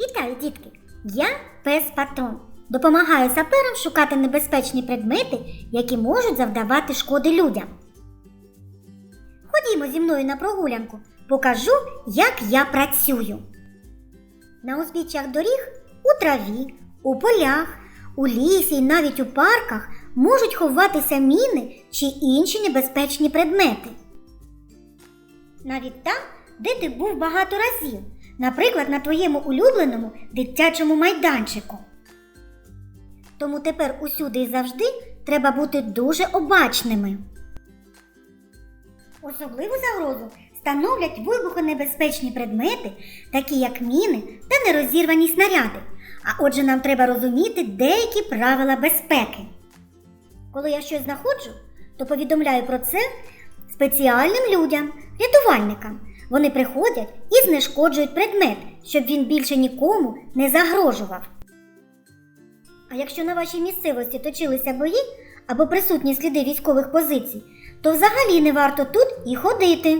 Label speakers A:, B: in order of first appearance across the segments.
A: Вітаю, дітки! Я пес Патрон. Допомагаю саперам шукати небезпечні предмети, які можуть завдавати шкоди людям. Ходімо зі мною на прогулянку, покажу, як я працюю. На узбіччях доріг у траві, у полях, у лісі і навіть у парках можуть ховатися міни чи інші небезпечні предмети. Навіть там, де ти був багато разів, наприклад, на твоєму улюбленому дитячому майданчику. Тому тепер усюди і завжди треба бути дуже обачними. Особливу загрозу становлять вибухонебезпечні предмети, такі як міни та нерозірвані снаряди. А отже, нам треба розуміти деякі правила безпеки. Коли я щось знаходжу, то повідомляю про це спеціальним людям, рятувальникам. Вони приходять і знешкоджують предмет, щоб він більше нікому не загрожував. А якщо на вашій місцевості точилися бої або присутні сліди військових позицій, то взагалі не варто тут і ходити.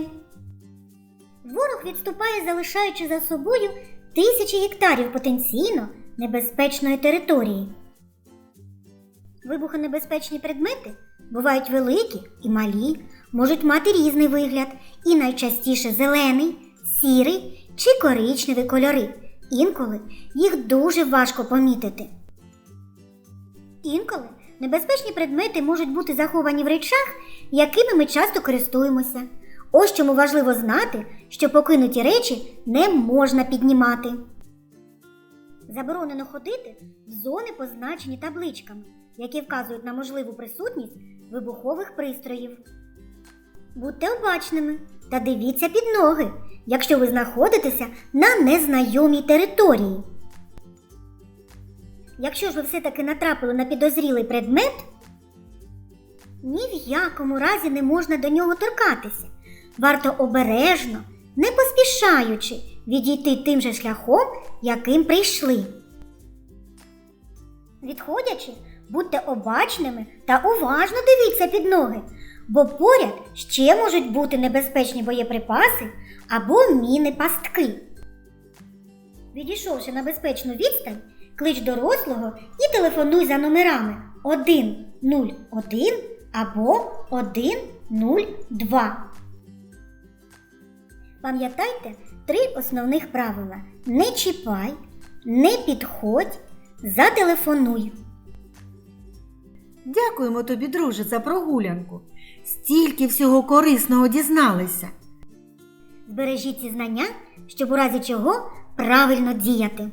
A: Ворог відступає, залишаючи за собою тисячі гектарів потенційно небезпечної території. Вибухонебезпечні предмети бувають великі і малі, можуть мати різний вигляд і найчастіше зелений, сірий чи коричневий кольори. Інколи їх дуже важко помітити. Інколи небезпечні предмети можуть бути заховані в речах, якими ми часто користуємося. Ось чому важливо знати, що покинуті речі не можна піднімати. Заборонено ходити в зони, позначені табличками, які вказують на можливу присутність вибухових пристроїв. Будьте обачними та дивіться під ноги, якщо ви знаходитеся на незнайомій території. Якщо ж ви все-таки натрапили на підозрілий предмет, ні в якому разі не можна до нього торкатися. Варто обережно, не поспішаючи, відійти тим же шляхом, яким прийшли. Відходячи, будьте обачними та уважно дивіться під ноги, бо поряд ще можуть бути небезпечні боєприпаси або міни пастки. Відійшовши на безпечну відстань, клич дорослого і телефонуй за номерами 101 або 102. Пам'ятайте три основних правила: не чіпай, не підходь, зателефонуй.
B: Дякуємо тобі, друже, за прогулянку. Стільки всього корисного дізналися.
A: Збережіть ці знання, щоб у разі чого правильно діяти.